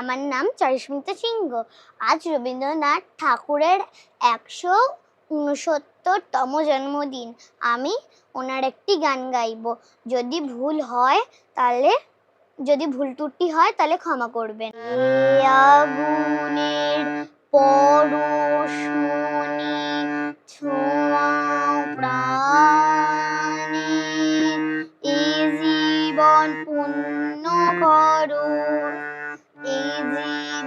আমার নাম চরিস্মিতা সিংহ। আজ রবীন্দ্রনাথ ঠাকুরের একশো উনসত্তরতম জন্মদিন। আমি ওনার একটি গান গাইব। যদি ভুল হয় তাহলে, যদি ভুল ত্রুটি হয় তাহলে ক্ষমা করবেন। আগুনের ছোঁয়াও প্রাণে, এ জীবন পূর্ণ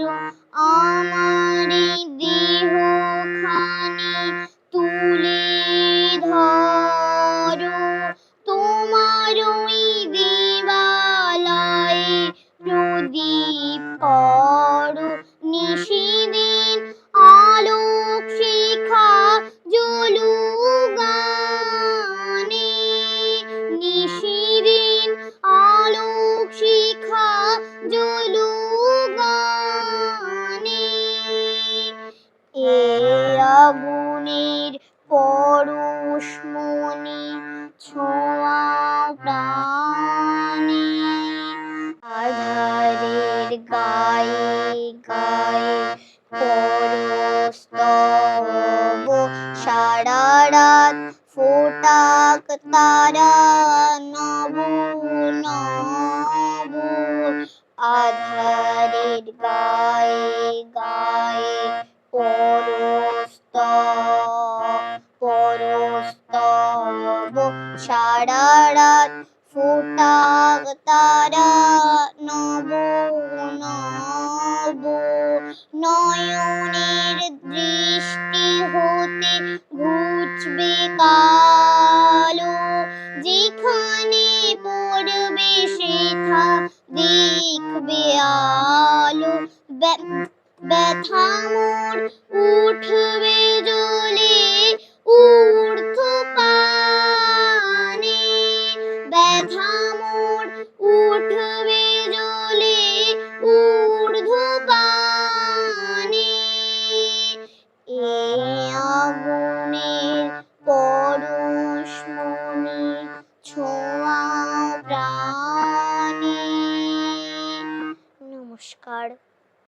করো পরশমণি ছোঁয়া আধারের গায়ে গায়ে পরস্তব। সারা রাত ফোটাক তারা নব নব। আধারের গায়ে গায়ে সারা রাত ফোটাক তারা নব নব নয়নের দৃষ্টি হতে ঘুচবে কালো যেখানে পড়বে সেথা দেখবে আলো ব্য- ব্যথা মোর উঠবে জ্বলে